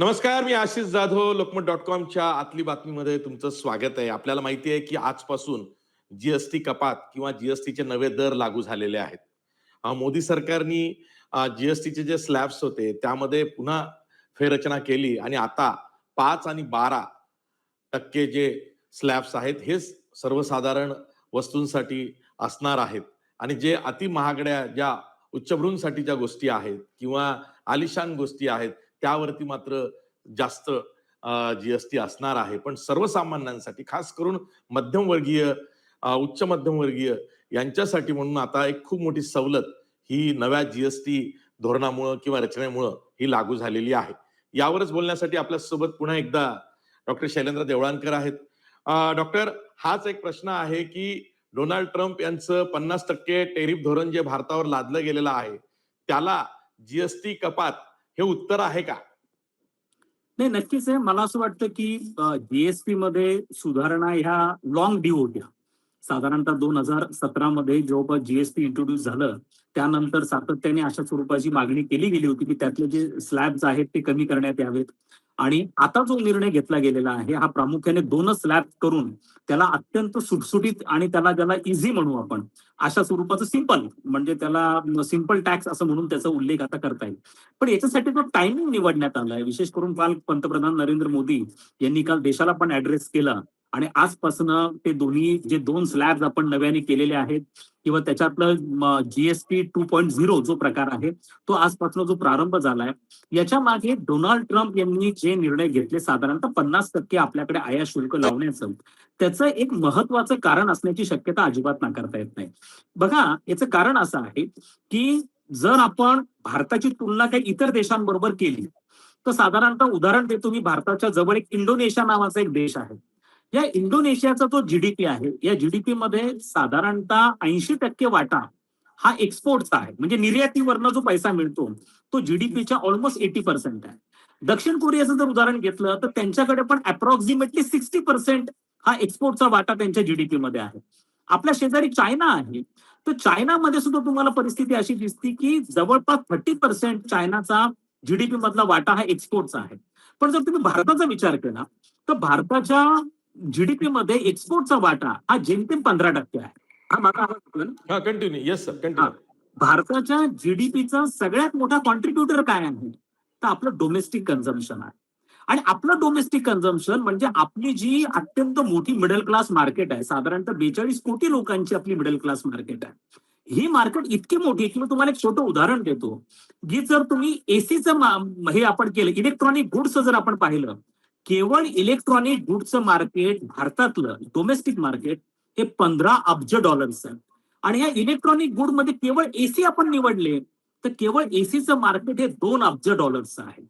नमस्कार मी आशिष जाधव लोकमत डॉट कॉमच्या आतली बातमीमध्ये तुमचं स्वागत आहे. आपल्याला माहिती आहे की आजपासून जीएसटी कपात किंवा जीएसटीचे नवे दर लागू झालेले आहेत. मोदी सरकारनी जीएसटीचे जे स्लॅब्स होते त्यामध्ये पुन्हा फेररचना केली आणि आता पाच आणि बारा टक्के जे स्लॅब्स आहेत हे सर्वसाधारण वस्तूंसाठी असणार आहेत. आणि जे अति महागड्या ज्या उच्चभ्रूंसाठी ज्या गोष्टी आहेत किंवा आलिशान गोष्टी आहेत त्यावरती मात्र जास्त जीएसटी असणार आहे. पण सर्वसामान्यांसाठी खास करून मध्यमवर्गीय उच्च मध्यमवर्गीय यांच्यासाठी म्हणून आता एक खूप मोठी सवलत ही नव्या जीएसटी धोरणामुळं किंवा रचनेमुळं ही लागू झालेली आहे. यावरच बोलण्यासाठी आपल्यासोबत पुन्हा एकदा डॉक्टर शैलेंद्र देवळानकर आहेत. डॉक्टर हाच एक प्रश्न आहे की डोनाल्ड ट्रम्प यांचं पन्नास टक्के टेरिफ धोरण जे भारतावर लादलं गेलेलं आहे त्याला जीएसटी कपात हे उत्तर आहे का? नाही नक्कीच आहे. मला असं वाटतं की जीएसटी मध्ये सुधारणा ह्या लॉंग ड्यू होत्या. साधारणतः दोन हजार सतरा मध्ये जेव्हा जीएसटी इंट्रोड्यूस झालं. त्यानंतर सातत्याने अशा स्वरूपाची मागणी केली गेली होती की त्यातले जे स्लॅब्स आहेत ते कमी करण्यात यावेत. आणि आता जो निर्णय घेतला गेलेला आहे हा प्रामुख्याने दोनच स्लॅब करून त्याला अत्यंत सुटसुटीत आणि त्याला ज्याला इझी म्हणू आपण अशा स्वरूपाचं सिंपल म्हणजे त्याला सिंपल टॅक्स असं म्हणून त्याचा उल्लेख आता करता येईल. पण याच्यासाठी जो टायमिंग निवडण्यात आलाय. विशेष करून काल पंतप्रधान नरेंद्र मोदी यांनी काल देशाला पण ऍड्रेस केला. आणि आजपासून ते दोन्ही जे दोन स्लॅब्स आपण नव्याने केलेले आहेत किंवा त्याच्यातलं जीएसटी टू पॉईंट झिरो जो प्रकार आहे तो आजपासून जो प्रारंभ झालाय याच्या मागे डोनाल्ड ट्रम्प यांनी जे निर्णय घेतले साधारणतः पन्नास टक्के आपल्याकडे आयात शुल्क लावण्याचं त्याचं एक महत्वाचं कारण असण्याची शक्यता अजिबात नाकारता येत नाही. बघा याचं कारण असं आहे की जर आपण भारताची तुलना काही इतर देशांबरोबर केली तर साधारणतः उदाहरण देतो मी भारताच्या जवळ एक इंडोनेशिया नावाचा एक देश आहे. या इंडोनेशियाचा जो जीडीपी आहे या जीडीपी मध्ये साधारणतः ऐंशी टक्के वाटा हा एक्सपोर्टचा आहे. म्हणजे निर्यातीवरनं जो पैसा मिळतो तो जीडीपीच्या ऑलमोस्ट एटी पर्सेंट आहे. दक्षिण कोरियाचं जर उदाहरण घेतलं तर त्यांच्याकडे पण अप्रॉक्सिमेटली सिक्स्टी पर्सेंट हा एक्सपोर्टचा वाटा त्यांच्या जीडीपी मध्ये आहे. आपल्या शेजारी चायना आहे. तर चायनामध्ये सुद्धा तुम्हाला परिस्थिती अशी दिसते की जवळपास थर्टी पर्सेंट चायनाचा जीडीपी मधला वाटा हा एक्सपोर्टचा आहे. पण जर तुम्ही भारताचा विचार केला तर भारताच्या जीडीपी मध्ये एक्सपोर्टचा वाटा हा जेमतेम पंधरा टक्के आहे. हा? हा कंटिन्यू येस सर कंटिन्यू भारताच्या जीडीपीचा सगळ्यात मोठा कॉन्ट्रीब्युटर काय आहे? तर आपलं डोमेस्टिक कन्झम्पन आहे. आणि आपलं डोमेस्टिक कन्झम्पन म्हणजे आपली जी अत्यंत मोठी मिडल क्लास मार्केट आहे साधारणतः बेचाळीस कोटी लोकांची आपली मिडल क्लास मार्केट आहे. ही मार्केट इतकी मोठी आहे की मी तुम्हाला एक छोटं उदाहरण देतो. की जर तुम्ही एसीचं हे आपण केलं इलेक्ट्रॉनिक गुड्स जर आपण पाहिलं केवळ इलेक्ट्रॉनिक गुडचं मार्केट भारतातलं डोमेस्टिक मार्केट हे पंधरा अब्ज डॉलर्स आहे आणि या इलेक्ट्रॉनिक गुडमध्ये केवळ एसी आपण निवडले तर केवळ एसीचं मार्केट हे दोन अब्ज डॉलर्स आहे.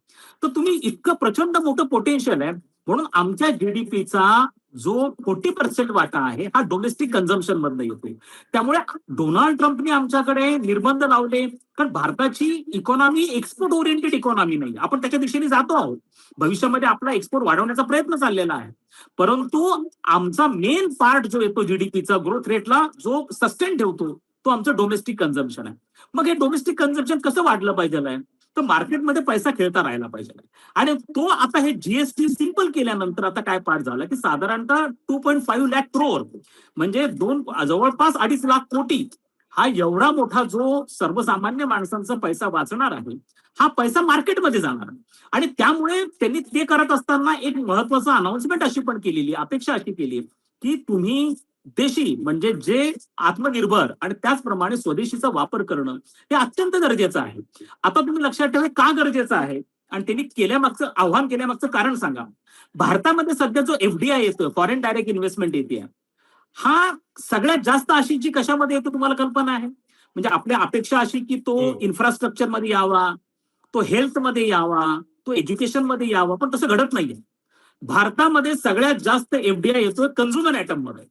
तर तुम्ही इतकं प्रचंड मोठं पोटेन्शियल आहे म्हणून आमच्या जीडीपीचा जो फोर्टी पर्सेंट वाटा आहे हा डोमेस्टिक कन्झम्पन मधनं येतो त्यामुळे डोनाल्ड ट्रम्पने आमच्याकडे निर्बंध लावले कारण भारताची इकॉनॉमी एक्सपोर्ट ओरिएंटेड इकॉनॉमी नाही. आपण त्याच्या दिशेने जातो आहोत. भविष्यामध्ये आपला एक्सपोर्ट वाढवण्याचा प्रयत्न चाललेला आहे. परंतु आमचा मेन पार्ट जो येतो जीडीपीचा ग्रोथ रेटला जो सस्टेन ठेवतो तो आमचं डोमेस्टिक कन्झम्पन आहे. मग हे डोमेस्टिक कन्झम्पन कसं वाढलं पाहिजे? तर मार्केटमध्ये पैसा खेळता राहायला पाहिजे आणि तो आता हे जीएसटी सिंपल केल्यानंतर आता काय पाठ झाला की साधारणतः two point five lakh crore म्हणजे दोन जवळपास अडीच लाख कोटी हा एवढा मोठा जो सर्वसामान्य माणसांचा पैसा वाचणार आहे हा पैसा मार्केटमध्ये जाणार आहे. आणि त्यामुळे त्यांनी ते करत असताना एक महत्वाचं अनाउन्समेंट अशी पण केलेली अपेक्षा अशी केली की तुम्ही देशी म्हणजे जे आत्मनिर्भर आणि त्याचप्रमाणे स्वदेशीचा वापर करणं हे अत्यंत गरजेचं आहे. आता तुम्ही लक्षात ठेवा का गरजेचं आहे? आणि त्यांनी केल्यामागचं आव्हान केल्यामागचं कारण सांगा. भारतामध्ये सध्या जो एफडीआय येतो फॉरेन डायरेक्ट इन्व्हेस्टमेंट येते हा सगळ्यात जास्त अशी जी कशामध्ये येतो तुम्हाला कल्पना आहे? म्हणजे आपल्या अपेक्षा अशी की तो. इन्फ्रास्ट्रक्चरमध्ये यावा तो हेल्थमध्ये यावा तो एज्युकेशनमध्ये यावा पण तसं घडत नाहीये. भारतामध्ये सगळ्यात जास्त एफडीआय येतोय कन्झ्युमर आयटममध्ये.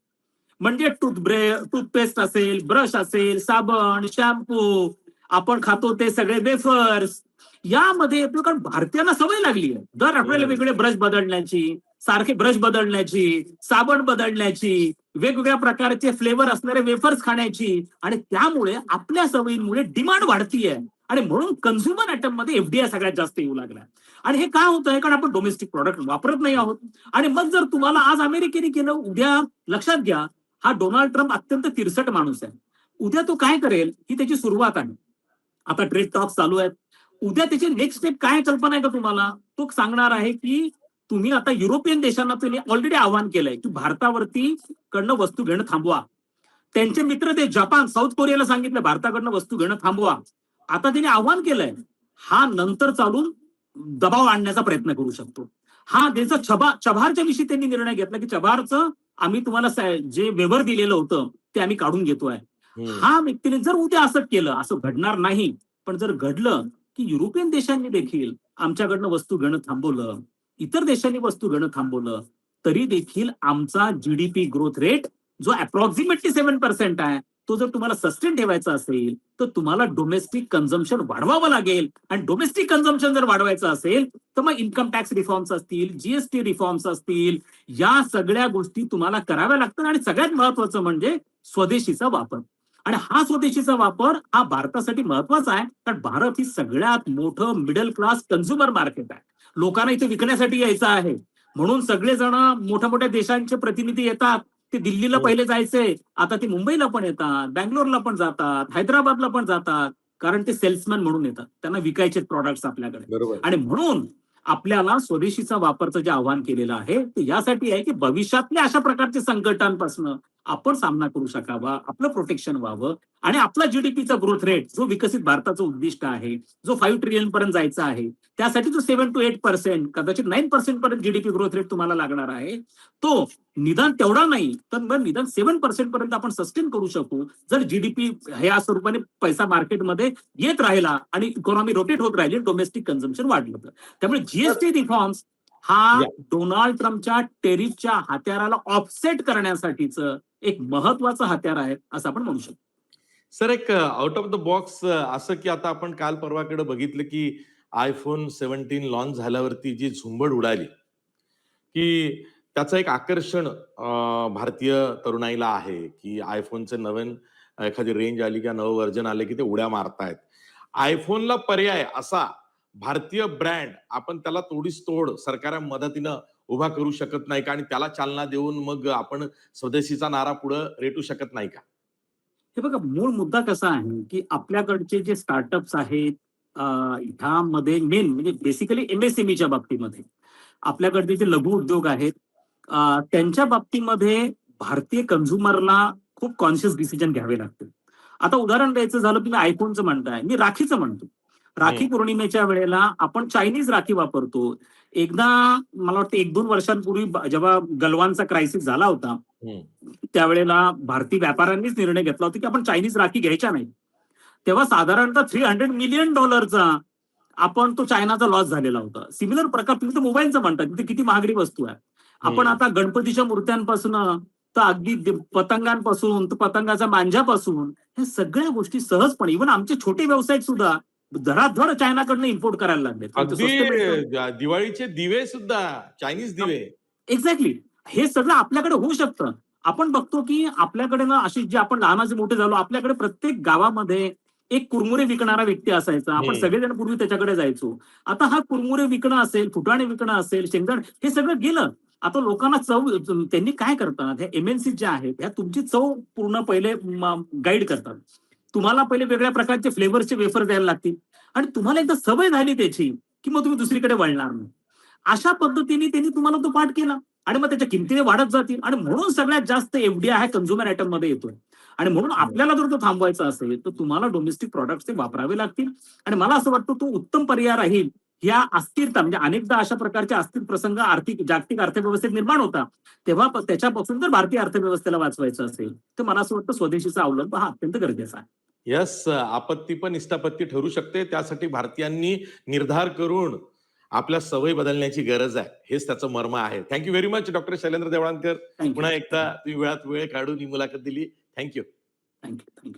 म्हणजे टूथब्रे टूथपेस्ट असेल ब्रश असेल साबण शॅम्पू आपण खातो ते सगळे वेफर्स. यामध्ये कारण भारतीयांना सवय लागली आहे. दर आठवड्याला हम्म. वेगवेगळे ब्रश बदलण्याची सारखे ब्रश बदलण्याची साबण बदलण्याची वेगवेगळ्या प्रकारचे फ्लेवर असणारे वेफर्स खाण्याची. आणि त्यामुळे आपल्या सवयींमुळे डिमांड वाढतीये. आणि म्हणून कन्झ्युमर आयटममध्ये एफडीआय सगळ्यात जास्त येऊ लागला आणि हे काय होतंय? कारण आपण डोमेस्टिक प्रॉडक्ट वापरत नाही आहोत. आणि मग जर तुम्हाला आज अमेरिकेने केलं उद्या लक्षात घ्या हा डोनाल्ड ट्रम्प अत्यंत तिरसट माणूस आहे. उद्या तो काय करेल ही त्याची सुरुवात आहे. आता ट्रेड टॉक्स चालू आहेत. उद्या त्याची नेक्स्ट स्टेप काय कल्पना आहे का तुम्हाला? तो सांगणार आहे की तुम्ही आता युरोपियन देशांना त्यांनी ऑलरेडी आवाहन केलंय की भारतावरती कडनं वस्तू घेणं थांबवा. त्यांचे मित्र ते जपान साऊथ कोरियाला सांगितलं भारताकडनं वस्तू घेणं थांबवा. आता त्यांनी आव्हान केलंय. हा नंतर चालून दबाव आणण्याचा प्रयत्न करू शकतो. हा त्याचा छबा चबारच्या विषयी त्यांनी निर्णय घेतला की चबारचं आम्ही तुम्हाला जे वेवर दिलेलं होतं ते आम्ही काढून घेतोय. हा व्यक्तीने जर उद्या असं केलं असं घडणार नाही पण जर घडलं की युरोपियन देशांनी देखील आमच्याकडनं वस्तू घेणं थांबवलं इतर देशांनी वस्तू घेणं थांबवलं तरी देखील आमचा जीडीपी ग्रोथ रेट जो अप्रॉक्सिमेटली सेव्हन पर्सेंट आहे तो जर तुम्हाला सस्टेन ठेवायचा असेल तर तुम्हाला डोमेस्टिक कन्झम्पशन वाढवावं लागेल. आणि डोमेस्टिक कन्झम्पशन जर वाढवायचं असेल तर मग इन्कम टॅक्स रिफॉर्म्स असतील जीएसटी रिफॉर्म्स असतील या सगळ्या गोष्टी तुम्हाला कराव्या लागतात. आणि सगळ्यात महत्वाचं म्हणजे स्वदेशीचा वापर. आणि हा स्वदेशीचा वापर हा भारतासाठी महत्त्वाचा आहे. कारण भारत ही सगळ्यात मोठं मिडल क्लास कन्झ्युमर मार्केट आहे. लोकांना इथे विकण्यासाठी यायचं आहे. म्हणून सगळेजण मोठ्या मोठ्या देशांचे प्रतिनिधी येतात. ते दिल्लीला हो. पहिले जायचे. आता ते मुंबईला पण येतात बँगलोरला पण जातात हैदराबादला पण जातात. कारण ते सेल्समॅन म्हणून येतात. त्यांना विकायचे प्रॉडक्ट्स आपल्याकडे. आणि म्हणून आपल्याला स्वदेशीचा वापरचं जे आव्हान केलेलं आहे ते यासाठी आहे की भविष्यातल्या अशा प्रकारच्या संकटांपासून आपण सामना करू शकावा आपलं प्रोटेक्शन व्हावं आणि आपला जीडीपीचा ग्रोथ रेट जो विकसित भारताचं उद्दिष्ट आहे जो फाईव्ह ट्रिलियन पर्यंत जायचा आहे त्यासाठी जो सेव्हन टू एट पर्सेंट कदाचित नाईन पर्सेंट पर्यंत जीडीपी ग्रोथ रेट तुम्हाला लागणार आहे. तो निदान तेवढा नाही तर मग निदान सेव्हन पर्सेंट पर्यंत आपण सस्टेन करू शकू. जर जीडीपी ह्या स्वरूपाने पैसा मार्केटमध्ये येत राहिला आणि इकॉनॉमी रोटेट होत राहिली डोमेस्टिक कन्झम्पन वाढलं तर. त्यामुळे जीएसटी रिफॉर्म्स हा डोनाल्ड ट्रम्पच्या टेरिफच्या हत्याराला ऑफसेट करण्यासाठीचं एक महत्वाचं हत्यार आहे असं आपण म्हणू शकतो. सर एक आउट ऑफ द बॉक्स असं की आता आपण काल परवाकडे बघितलं की आयफोन सेव्हन्टीन लॉन्च झाल्यावरती जी झुंबड उडाली की त्याचं एक आकर्षण भारतीय तरुणाईला आहे की आयफोनचे नवीन एखादी रेंज आली किंवा नवं व्हर्जन आले की ते उड्या मारतायत. आयफोनला पर्याय असा भारतीय ब्रँड आपण त्याला तोडीस तोड सरकार मदतीनं उभा करू शकत नाही का? आणि त्याला चालना देऊन मग आपण स्वदेशीचा नारा पुढे रेटू शकत नाही का? हे बघा मूळ मुद्दा कसा आहे की आपल्याकडचे जे स्टार्टअप्स आहेत ह्यामध्ये मेन म्हणजे बेसिकली एमएसएमईच्या बाबतीमध्ये. आपल्याकडचे जे लघु उद्योग आहेत त्यांच्या बाबतीमध्ये भारतीय कन्झ्युमरला खूप कॉन्शियस डिसिजन घ्यावे लागते. आता उदाहरण द्यायचं झालं तुम्ही आयफोनचं म्हणताय मी राखीचं म्हणतो. राखी पौर्णिमेच्या वेळेला आपण चायनीज राखी वापरतो. एकदा मला वाटतं एक दोन वर्षांपूर्वी जेव्हा गलवानचा क्रायसिस झाला होता. त्यावेळेला भारतीय व्यापाऱ्यांनीच निर्णय घेतला होता की आपण चायनीज राखी घ्यायच्या नाही. तेव्हा साधारणतः थ्री हंड्रेड मिलियन डॉलरचा आपण तो चायनाचा लॉस झालेला होता. सिमिलर प्रकार तुम्ही तर मोबाईलचं म्हणता तिथे किती महागडी वस्तू आहे. आपण. आता गणपतीच्या मूर्त्यांपासून तर अगदी पतंगांपासून तर पतंगाच्या मांजापासून ह्या सगळ्या गोष्टी सहजपणे इव्हन आमचे छोटे व्यवसाय सुद्धा धडाधड चायनाकडनं इम्पोर्ट करायला लागले दिवाळीचे दिवे सुद्धा चायनीज दिवे. एक्झॅक्टली हे सगळं आपल्याकडे होऊ शकतं. आपण बघतो की आपल्याकडे ना अशी जे आपण लहानाचे मोठे झालो आपल्याकडे प्रत्येक गावामध्ये एक कुरमुरे विकणारा व्यक्ती असायचा. आपण. सगळेजण पूर्वी त्याच्याकडे जायचो. आता हा कुरमुरे विकणं असेल फुटाणे विकणं असेल शेंगदाण हे सगळं गेलं. आता लोकांना चव त्यांनी काय करतात? ह्या एमएनसी ज्या आहेत ह्या तुमची चव पूर्ण पहिले गाईड करतात. तुम्हाला पहिले वेगळ्या प्रकारचे फ्लेवरचे वेफर द्यायला लागतील. आणि तुम्हाला एकदा सवय झाली त्याची की मग तुम्ही दुसरीकडे वळणार नाही. अशा पद्धतीने त्यांनी तुम्हाला तो पाठ केला. आणि मग त्याच्या किमतीने वाढत जातील. आणि म्हणून सगळ्यात जास्त एफडीआय हा कन्झ्युमर आयटममध्ये येतोय. आणि म्हणून आपल्याला जर तो थांबवायचा असेल तर तुम्हाला डोमेस्टिक प्रॉडक्ट ते वापरावे लागतील. आणि मला असं वाटतं तो उत्तम पर्याय राहील. या अस्थिरता म्हणजे अनेकदा अशा प्रकारचे अस्थिर प्रसंग आर्थिक जागतिक अर्थव्यवस्थेत निर्माण होता तेव्हा त्याच्यापासून जर भारतीय अर्थव्यवस्थेला वाचवायचं असेल तर मला असं वाटतं स्वदेशीचा अवलंब हा अत्यंत गरजेचा आहे. यस आपत्ती पण इष्टापत्ती ठरू शकते. त्यासाठी भारतीयांनी निर्धार करून आपल्या सवय बदलण्याची गरज आहे. हेच त्याचं मर्म आहे. Thank you very much doctor Shailendra Deolankar. पुन्हा एकदा तुम्ही वेळात वेळ काढून ही मुलाखत दिली. Thank you thank you thank you